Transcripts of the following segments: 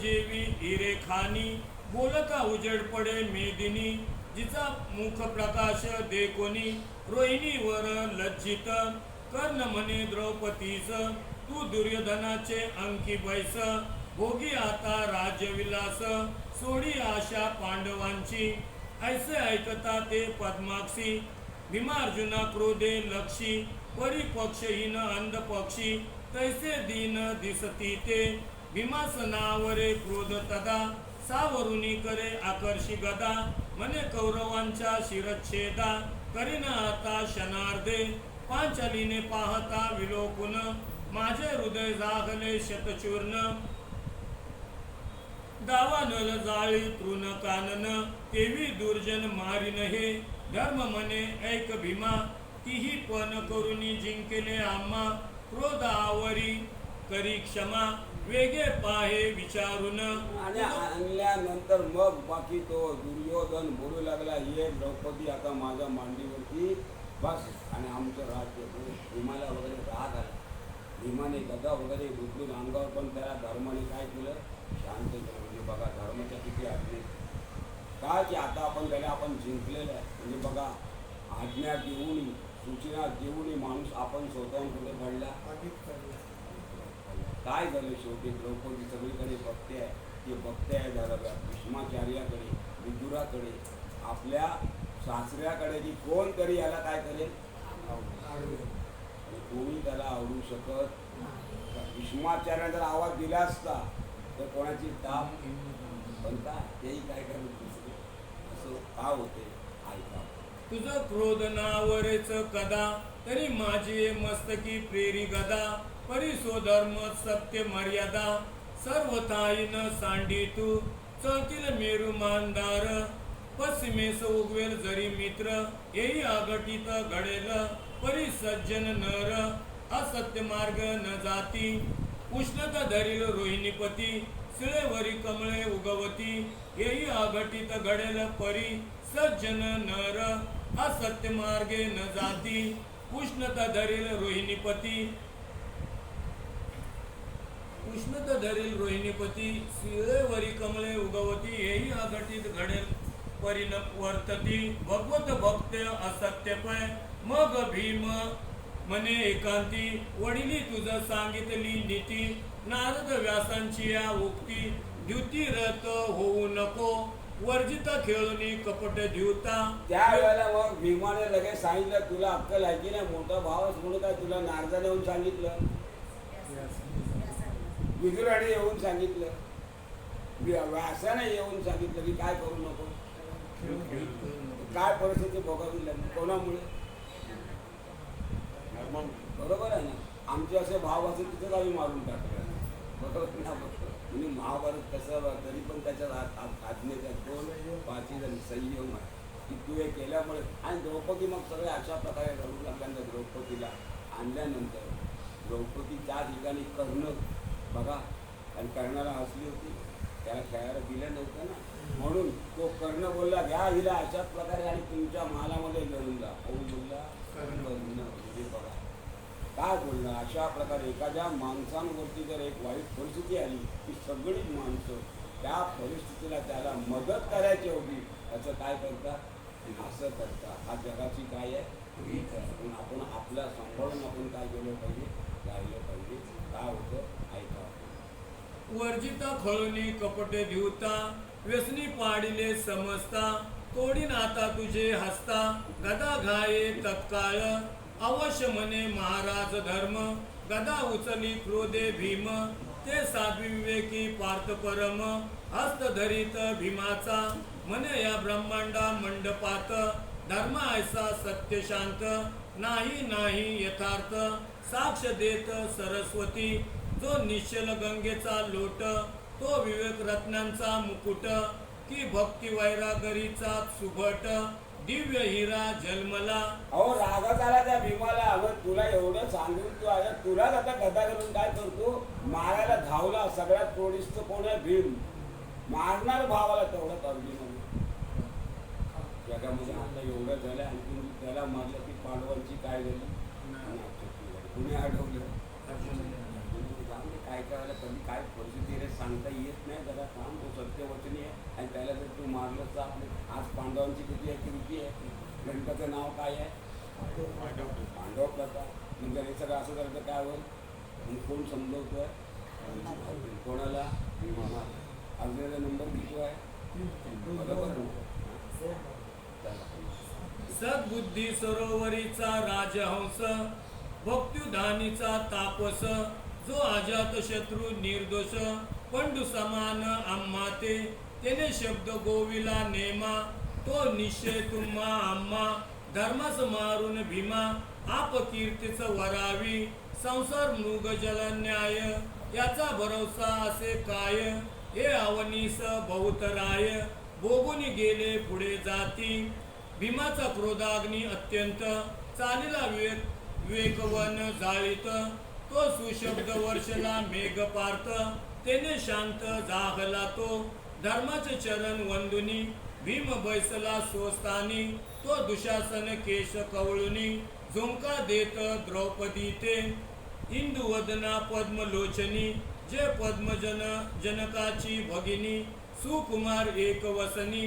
जेवी हिरे खानी बोलता उजेड पडे मेदिनी जिचा मुख प्रकाश देकोनी रोहिणी वर लज्जित कर्ण म्हणे द्रौपदीच तू दुर्योधनाचे अंकी बैस भोगी आता राजविलास सोडी आशा पांडवांची ऐसे ऐकता ते पद्माक्षी भीमार्जुना क्रोधे लक्षी परिपक्षहीन अंध पक्षी तैसे दीन दिसती ते भीमासनावरे क्रोध तदा सावरुणी करे आकर्षी गदा मने कौरवांच्या शिरच्छेदा करीन आता शनार्दे पांचलीने पाहता विलोकुन माझे हृदय जागले शतचूर्ण. दावानल जाळी तृण कानन केवी दुर्जन मारिन हे धर्म मने ऐक भीमा तीही पण करुणी जिंकले आम्हा क्रोध आवरी करी क्षमा. वेगे पाहे विचारून. आणि आणल्यानंतर मग बाकी तो दुर्योधन बोलू लागला हे द्रौपदी आता माझ्या मांडीवरती बस. आणि आमचं राज्य होईल." भीमाला वगैरे राग आला. भीमाने गदा वगैरे उचलून अंगावर पण त्याला धर्माने काय केलं? शांत केलं. म्हणजे बघा धर्माच्या किती आज्ञा काय की आता आपण त्याला आपण जिंकलेलं आहे. म्हणजे बघा आज्ञा देऊन सूचना देऊन माणूस आपण स्वतःहून कुठे घडला काय झालं शेवटी? द्रौपदी सगळीकडे बघते आहे. ते बघते आहे झालं भीष्माचार्याकडे विदुराकडे. आपल्या सासऱ्याकडे जी कोण तरी याला काय करेल? आणि कोणी त्याला आवडू शकत भीष्माचार्याने जर आवाज दिला असता तर कोणाची ताप बनता तेही काय करत दुसरे? असं का होते? ऐका. तुझं क्रोध नावरेच कदा तरी माझी मस्तकी प्रेरी गदा. परिसो धर्म सत्य मर्यादा सर्व थाईन सांडी तू चौथील मेरू मानदार पश्चिमेस उगवेल जरी मित्र येई आगटीत घडेल परी सज्जन नर असत्य मार्ग न जाती उष्णता धरील रोहिणीपती सिळेवरी कमळे उगवती येई आघटित घडेल परी सज्जन नर असत्य मार्गे न जाती उष्णता धरील रोहिणीपती उष्णत धरील रोहिणीपती सिळेवरी कमळे उगवती हेही अघटित घडेल परिण वर्तती. भगवत भक्त असत्यपय मग भीम म्हणे एकांती. वडिली तुझ सांगितली नीती नारद व्यासांची या उक्ती. द्युती रथ होऊ नको वर्जित खेळूनी कपट द्युता. त्यावेळेला मग भीमाने लगेच सांगितलं तुला अक्कल आहे की नाही? मोठा भावच म्हणून काय तुला नारदाने येऊन सांगितलं? विदुराने येऊन सांगितलं. व्यासाने येऊन सांगितलं की काय करू नको. काय परिस्थिती भोगावी लागली? कोणामुळे? बरोबर आहे ना? आमचे असे भाव असेल तिथेच आम्ही मारून टाकले बरोबर ना म्हणजे महाभारत कसं तरी पण त्याच्यात आ- आ- दोन पाचीज संयम आहे की तू हे केल्यामुळे आणि द्रौपदी मग सगळे अशा प्रकारे रडू लागल्यानंतर द्रौपदीला आणल्यानंतर द्रौपदी त्या ठिकाणी कर्ण बघा आणि कर्णाला हसली होती. त्याला खेळायला दिलं नव्हतं ना. म्हणून तो कर्ण बोलला घ्या हिला अशाच प्रकारे आणि तुमच्या मालामध्ये लढून जा. कोण बोलला कर्ण म्हणजे बघा. काय बोलणार अशा प्रकारे एखाद्या माणसांवरती जर एक वाईट परिस्थिती आली की सगळीच माणसं त्या परिस्थितीला त्याला मदत करायची होती. असं काय करता? असं करता. हा जगाची काय आहे? आपण आपल्या सांभाळून आपण काय केलं पाहिजे गायलं पाहिजे काय होतं ऐका वर्जित खळुनी कपटे धिवता व्यसनी पाडिले समजता कोडी नाता तुझे हसता गदा घाये तत्काळ अवश्य म्हणे महाराज धर्म गदा उचली क्रोधे भीम ते साध्वी विवेकी पार्थ परम हस्त धरित भीमाचा म्हणे या ब्रह्मांडा मंडपात धर्म ऐसा सत्य शांत नाही नाही यथार्थ साक्ष देत सरस्वती जो निश्चल गंगेचा लोट तो विवेक रत्नांचा मुकुट की भक्ती वैरागरीचा सुभट दिव्य हिरा जन्मला. अहो रागात आला त्या भीमाला. अगं तुला एवढं सांगून तू आता तुलाच आता गदा घालून काय करतो? मारायला धावला सगळ्यात प्रोडिस्त कोण आहे? भीम. मारणार भावाला तेवढं अर्जुन जगामध्ये आता एवढं झालं आणखी त्याला मारलं की पांडवांची काय झाली? कुणी अडवलं काय काय वेळेला कधी काय परिस्थिती रे सांगता येत नाही जरा काम तो सत्यवचनी आहे. आणि त्याला जर तू मारलं तर आपले आज पांडवांची किती आहे किती आहे गणपतीचं नाव काय आहे? पांडव प्रथा म्हणजे हे सगळं असं झालं तर काय होईल? मग कोण आहे कोणाला? अर्जुनाचा नंबर किती आहे? बरोबर सद्बुद्धी सरोवरीचा राजहंस भक्त्युधानीचा तापस जो अजात शत्रू निर्दोष पंडू समान आम्हा ते त्याने शब्द गोविला नेमा तो निश्चय तुम्हा आम्हा धर्मास मारून भीमा आप कीर्तीच वरावी संसार मृग जल न्याय याचा भरोसा असे काय? हे अवनीस बहुतराय बोगून गेले पुढे जाती. भीमाचा क्रोधाग्नी अत्यंत चालीला विवेक विवेकवन जाळीत. तो सुशब्द वर्षला मेघ पार्थ तेने शांत जागला तो. धर्माचे चरण वंदुनी भीम बैसला स्वस्तानी तो दुशासन केश कवळुनी झुंका देत द्रौपदी ते. इंदुवदना पद्मलोचनी जे पद्मजन जनकाची भगिनी सुकुमार एक वसनी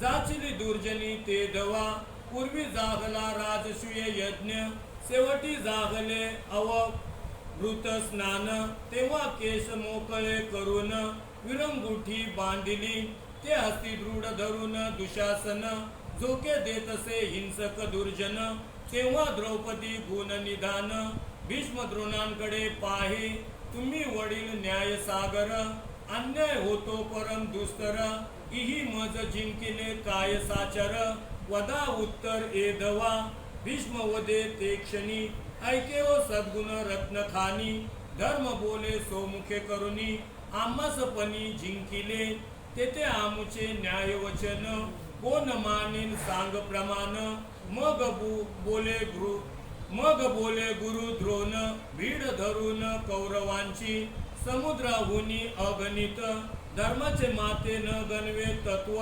जाचिली दुर्जनी ते दवा पूर्वी जागला राजसूय यज्ञ शेवटी जागले अव वृत स्नान तेव्हा केश मोकळे करून विरंगुठी बांधिली. ते हस्ती दृढ धरून दुशासन झोके देतसे हिंसक दुर्जन. तेव्हा द्रौपदी गुण निधान भीष्म द्रोणांकडे पाहे. तुम्ही वडील न्याय सागर अन्याय होतो परम दुस्तर. इही मज जिंकिले काय साचर वदा उत्तर एधवा भीष्म वदे ते क्षणी ऐके व सद्गुण रत्न खानी धर्म बोले सोमुखे करुणी आम्हासपणी जिंकिले तेथे आमुचे न्याय वचन कोण मानिन सांग प्रमाण मग बोले गुरु मग बोले गुरु द्रोण भीड धरून कौरवांची समुद्राहुनी अगणित धर्माचे माते न गणवे तत्व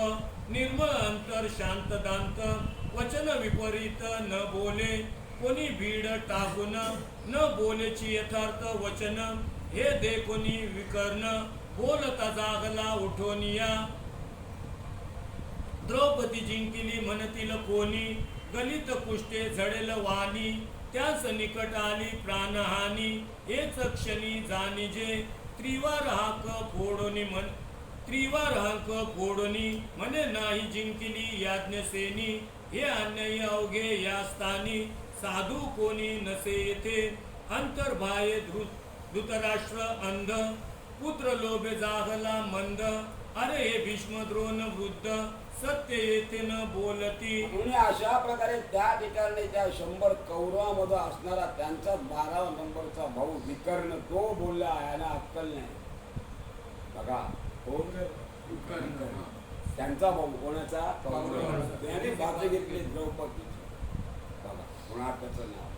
निर्मळ अंतर शांत दांत वचन विपरीत न बोले कोणी भीड टाकून न बोलेची यथार्थ वचन हे देखोनी विकर्ण बोलता जागला उठोनिया द्रौपदी जिंकिली म्हणतील कोणी गलित कुष्टे झडेल वाणी त्याच निकट आली प्राणहानी हेच क्षणी जाणीजे. त्रिवार हाक फोडोनी म्हण त्रिवार हाक फोडोनी म्हणे नाही जिंकिली याज्ञसेनी हे अन्याय अवघे या स्थानी साधू कोणी नसे येथे अंतर्बाह्य धृ- धृतराष्ट्र अंध पुत्र लोभे जागला मंद अरे हे भीष्म द्रोण वृद्ध सत्य येथे न बोलती. म्हणून अशा प्रकारे त्या ठिकाणी त्या शंभर कौरवामध्ये असणारा त्यांचा बारा नंबरचा भाऊ विकर्ण तो बोलला याला अक्कल नाही. बघा कोण? विकर्ण. त्यांचा भाऊ कोणाचा? त्याने बाजू घेतली द्रौपदी. बघा कोणाचं नाव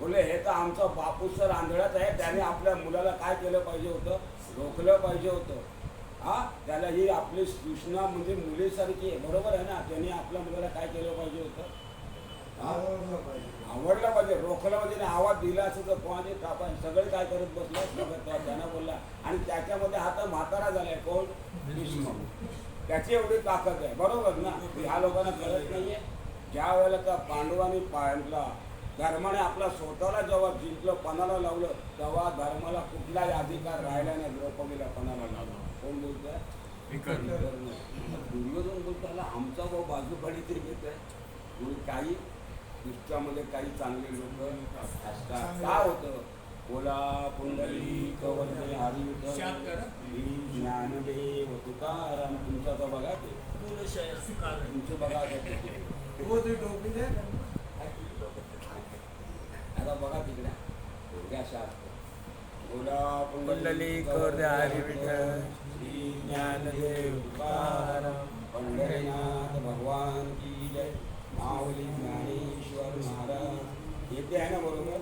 बोले हे तर आमचा बापूस तर आंधळाच आहे. त्याने आपल्या मुलाला काय केलं पाहिजे होतं? रोखलं पाहिजे होतं. हा? त्याला ही आपली सूचना म्हणजे मुलीसारखी आहे. बरोबर आहे ना? त्याने आपल्या मुलाला काय केलं पाहिजे होतं? आवडलं पाहिजे. रोखलं पाहिजे आणि आवाज दिला असं तर कोणाचे कापा सगळे काय करत बसलं? त्यानं बोलला. आणि त्याच्यामध्ये हा तर म्हातारा झालाय. कोण? भीष्म त्याची एवढी ताकद आहे. बरोबर ना? ह्या लोकांना कळत नाहीये. ज्या वेळेला त्या पांडवांनी पांडला धर्माने आपला स्वतःला जेव्हा जिंकलं पणाला लावलं तेव्हा धर्माला कुठलाही अधिकार राहिला नाही द्रौपदीला पणाला लावलं. कोण बोलतोय? दुर्योधन बोलताना आमचा भाऊ बाजूकडे तरी घेत आहे काही दुष्टामध्ये काही चांगले लोक असतात. काय होतं? बोला पुंडली कवरणे हरी. ज्ञानदेव तुकाराम तुमचा तर बघा ते. तुमचं बघा ते. आता बघा तिकडे एवढ्या अशा असतात. बोला विठ्ठल, श्री ज्ञानदेव तुकाराम पंढरीनाथ भगवान की जय माऊली ज्ञानेश्वर महाराज येते आहे ना बरोबर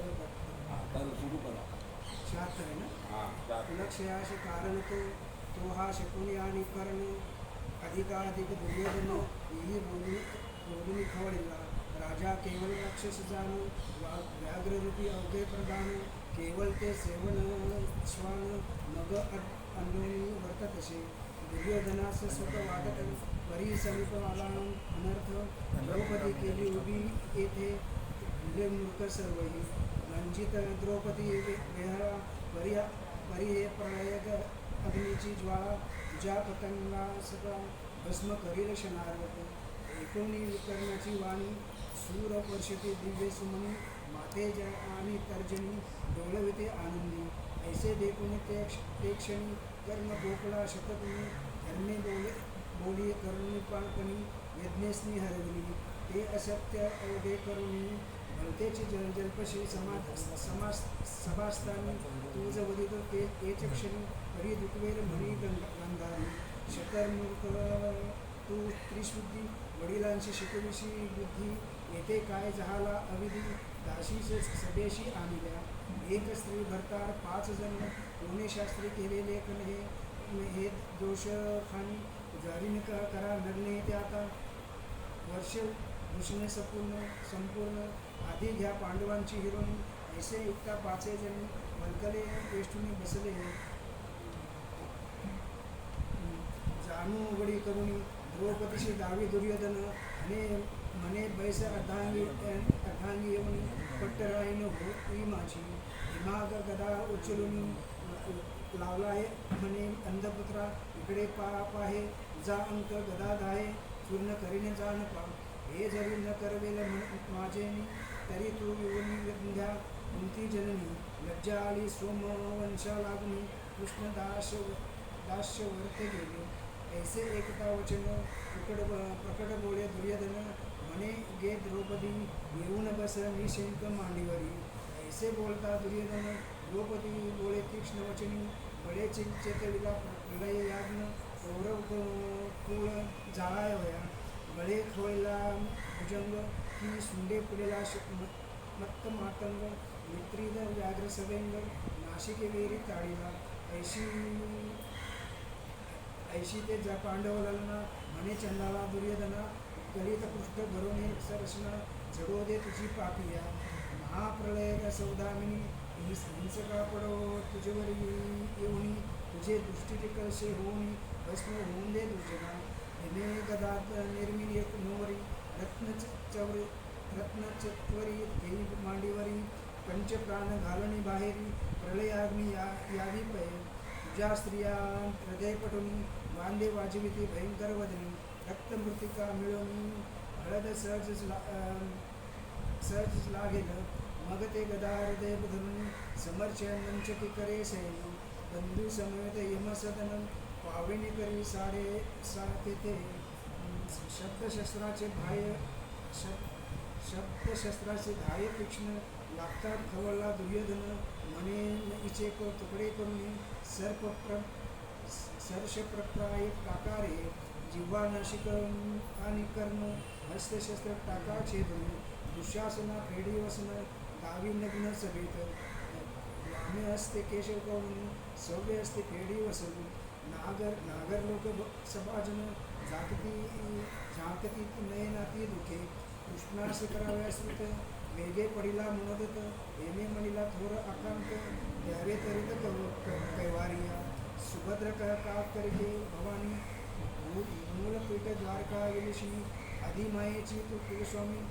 आता सुरू करा शास्त्र आहे ना लक्ष कारण तो तो हा शकुनी आणि कर्ण अधिकाधिक दुर्योधन ही बोलली बोलून खवळला राजा केवळ राक्षस जाणू वा- व्याघ्ररूपी अवघे प्रधान केवळ ते सेवन श्वान मग अंडोनी वर्ततसे दुर्योधनास सुख वाटत परी समीप आला अनर्थ द्रौपदी केली उभी येथे. दिले मूर्ख सर्वही. वंचित द्रौपदी विहारा. परी परी हे प्रलय अग्नीची ज्वाळा. ज्या पतंगा सगळा भस्म करील क्षणार्वत एकोणी विकर्णाची वाणी सूर वर्षते दिव्य सुमनी माते जा आणि तर्जनी डोळविते आनंदी. ऐसे देखून ते ते क्षणी कर्ण गोकुळा शतकनी धर्मे बोले बोली करुणीपाणपणी यज्ञेसनी हरवली. ते असत्य अवधे करुणी भलतेची जल जल्पशी समाज समास सभास्थानी तुझ वदित ते तेच क्षणी हरी दुखवेल म्हणी गंध- गंधारी शतर्मुख तू त्रिशुद्धी वडिलांशी शिकविशी बुद्धी येथे काय झाला अविधी? दाशीच सदेशी आणल्या एक स्त्री भरतार पाच जण कोणी शास्त्री केलेले कण हे हे दोष खाणी जारीन करा नरणे ते आता वर्ष भूषणे संपूर्ण संपूर्ण आधी घ्या पांडवांची हिरोणी ऐसे युक्ता पाचे जण मलकले पेष्टुनी बसले. जाणू वडी करुणी द्रौपदीशी दावी दुर्योधन आणि म्हणे बैस अर्धांगी अर्धांगी येऊन पट्टराईन होई माझी. हिमाग गदा उचलून आहे म्हणे अंधपुत्रा इकडे पाप आहे जा अंक गदा दाहे चूर्ण करीने जा न पा. हे जरी न करवेल म्हण- माझे तरी तू येऊन विंध्या कुंती जननी. लज्जा आली सोमवंशा लागून कृष्णदास दास्य वर्ते गेले. ऐसे एकता वचन प्रकट प्रकट बोले दुर्योधन म्हणे गे द्रौपदी येऊन बस निशंक मांडीवरी. ऐसे बोलता दुर्योधन द्रौपदी बोले तीक्ष्ण वचनी बडे चेतविला प्रलय याज्ञ कौरव कुळ जाळाय वया बळे खोळला भुजंग की सुंडे पुढेला श- मत्त मातंग मित्रीद व्याघ्र सवेंग नाशिके वेरी ताडीला. ऐशी ऐशी ते जा पांडवलांना म्हणे चंदाला दुर्योधना गलित पृष्ठ भरून सरसना झडो दे तुझी पापिया महाप्रलय सौदामिनी हिंस हिंसका पडो तुझेवर येऊनी तुझे दृष्टीचे कळसे होऊनी भस्म होऊन दे दुर्जना. हिने गदात निर्मिली एक नोवरी रत्न चवरी रत्न चत्वरी घेई मांडीवरी पंचप्राण घालणी बाहेरी प्रलयाग्नी या यावी पै. तुझ्या स्त्रिया हृदय पटुनी वांदे वाजविती भयंकर वदनी रक्तमृतिका मिळवून हळद सहज ला सहज लागेल मग ते गदा हृदय धरून समर्च करे सैन बंधू समेत यमसदन पाविणी करी सारे सा तेथे शब्दशस्त्राचे बाह्य शब शब्दशस्त्राचे धाय तीक्ष्ण लागतात खवळला दुर्योधन म्हणे इचे तुकडे करून सर्प प्र सर्ष प्रप्राय टाकारे जिव्हा नाशिक आणि कर्ण हस्तशस्त्र टाका छेदून दुःशासना फेडी वसन गावी नग्न सभेत वामे असते केशव करून सव्य असते फेडी वसन नागर नागर लोक ब- सभाजन जागती झाकती नयनाती दुखे कृष्णास कराव्या श्रुत वेगे पडिला म्हणत येणे म्हणिला थोर आकांत द्यावे तरी कैवारिया સુભદ્ર કાવ તરીકે ભવાની મૂળ પીઠ દ્વારકા વિલુષી અધિમાએ કુલસ્વામી